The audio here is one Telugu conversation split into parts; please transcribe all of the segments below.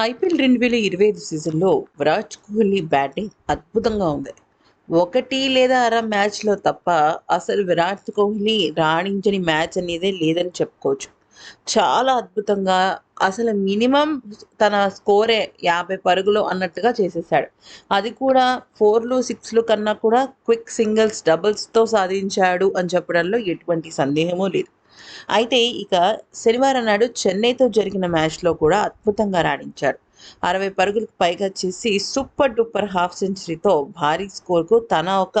ఐపీఎల్ రెండు వేల ఇరవై ఐదు సీజన్లో విరాట్ కోహ్లీ బ్యాటింగ్ అద్భుతంగా ఉంది. ఒకటి లేదా అర మ్యాచ్లో తప్ప అసలు విరాట్ కోహ్లీ రాణించని మ్యాచ్ అనేదే లేదని చెప్పుకోవచ్చు. చాలా అద్భుతంగా అసలు మినిమం తన స్కోరే యాభై పరుగులు అన్నట్టుగా చేసేసాడు. అది కూడా ఫోర్లు సిక్స్లు కన్నా కూడా క్విక్ సింగిల్స్ డబుల్స్తో సాధించాడు అని చెప్పడంలో ఎటువంటి సందేహమూ లేదు. అయితే ఇక శనివారం నాడు చెన్నైతో జరిగిన మ్యాచ్లో కూడా అద్భుతంగా రాణించాడు. అరవై పరుగులకు పైగా చేసి సూపర్ డూపర్ హాఫ్ సెంచరీతో భారీ స్కోర్కు తన ఒక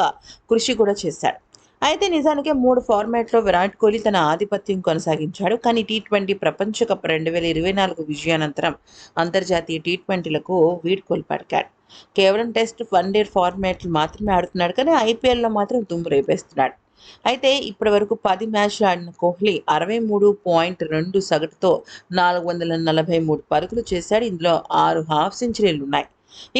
కృషి కూడా చేశాడు. అయితే నిజానికి మూడు ఫార్మాట్లో విరాట్ కోహ్లీ తన ఆధిపత్యం కొనసాగించాడు. కానీ టీ ట్వంటీ ప్రపంచ కప్ రెండు వేల ఇరవై నాలుగు విజయానంతరం అంతర్జాతీయ టీ ట్వంటీలకు వీడ్కోలు పలికాడు కేవలం టెస్ట్ వన్ డే ఫార్మాట్లు మాత్రమే ఆడుతున్నాడు. కానీ ఐపీఎల్లో మాత్రం దుమ్ము రేపేస్తున్నాడు. అయితే ఇప్పటి వరకు పది మ్యాచ్లు ఆడిన కోహ్లీ అరవై మూడు పాయింట్ రెండు సగటుతో నాలుగు వందల నలభై మూడు పరుగులు చేశాడు. ఇందులో ఆరు హాఫ్ సెంచరీలు ఉన్నాయి.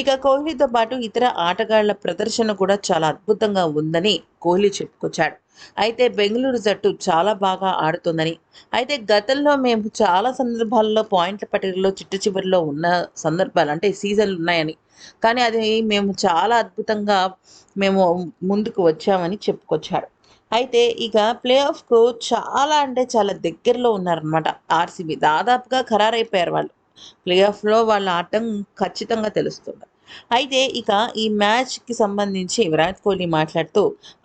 ఇక కోహ్లీతో పాటు ఇతర ఆటగాళ్ళ ప్రదర్శన కూడా చాలా అద్భుతంగా ఉందని కోహ్లీ చెప్పుకొచ్చాడు. అయితే బెంగళూరు జట్టు చాలా బాగా ఆడుతుందని. అయితే గతంలో మేము చాలా సందర్భాల్లో పాయింట్ల పట్టికలో చిట్ట చివరిలో ఉన్న సందర్భాలు అంటే సీజన్లు ఉన్నాయని. కానీ అది మేము చాలా అద్భుతంగా మేము ముందుకు వచ్చామని చెప్పుకొచ్చాడు. అయితే ఇక ప్లే ఆఫ్కు చాలా అంటే చాలా దగ్గరలో ఉన్నారనమాట ఆర్సీబీ. దాదాపుగా ఖరారైపోయారు వాళ్ళు. ప్లే ఆఫ్లో వాళ్ళ ఆటం ఖచ్చితంగా తెలుస్తుంది. అయితే ఇక ఈ మ్యాచ్కి సంబంధించి విరాట్ కోహ్లీ మాట్లాడుతూ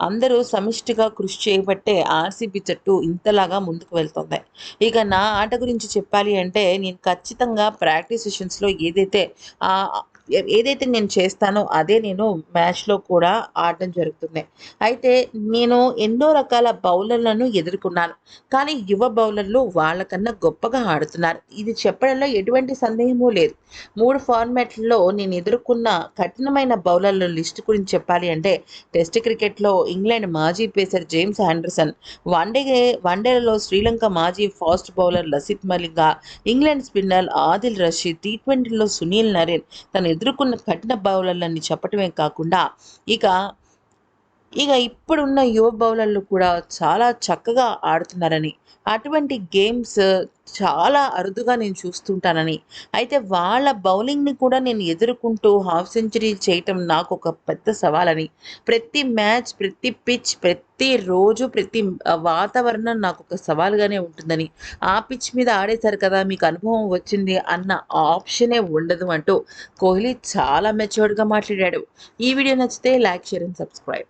అందరూ సమిష్టిగా కృషి చేయబట్టే ఆర్సీబీ జట్టు ఇంతలాగా ముందుకు వెళ్తుంది. ఇక నా ఆట గురించి చెప్పాలి అంటే నేను ఖచ్చితంగా ప్రాక్టీస్ సెషన్స్లో ఏదైతే ఏదైతే నేను చేస్తానో అదే నేను మ్యాచ్లో కూడా ఆడడం జరుగుతుంది. అయితే నేను ఎన్నో రకాల బౌలర్లను ఎదుర్కొన్నాను. కానీ యువ బౌలర్లు వాళ్ళకన్నా గొప్పగా ఆడుతున్నారు. ఇది చెప్పడంలో ఎటువంటి సందేహమూ లేదు. మూడు ఫార్మాట్లలో నేను ఎదుర్కొన్న కఠినమైన బౌలర్ల లిస్ట్ గురించి చెప్పాలి అంటే టెస్ట్ క్రికెట్లో ఇంగ్లాండ్ మాజీ pacer James Anderson one day వన్డేలలో Sri Lanka మాజీ fast bowler Lasith Malinga England spinner Adil Rashid T ట్వంటీలో సునీల్ నరేన్ తను ఎదుర్కొన్న కఠిన బౌలర్లని చెప్పటమే కాకుండా ఇక ఇక ఇప్పుడున్న యువ బౌలర్లు కూడా చాలా చక్కగా ఆడుతున్నారని. అటువంటి గేమ్స్ చాలా అరుదుగా నేను చూస్తుంటానని. అయితే వాళ్ళ బౌలింగ్ని కూడా నేను ఎదుర్కొంటూ హాఫ్ సెంచరీ చేయటం నాకు ఒక పెద్ద సవాలని. ప్రతి మ్యాచ్ ప్రతి పిచ్ ప్రతి రోజు ప్రతి వాతావరణం నాకు ఒక సవాల్గానే ఉంటుందని. ఆ పిచ్ మీద ఆడేశారు కదా మీకు అనుభవం వచ్చింది అన్న ఆప్షనే ఉండదు అంటూ కోహ్లీ చాలా మెచ్యూర్డ్గా మాట్లాడాడు. ఈ వీడియో నచ్చితే లైక్ షేర్ అండ్ సబ్స్క్రైబ్.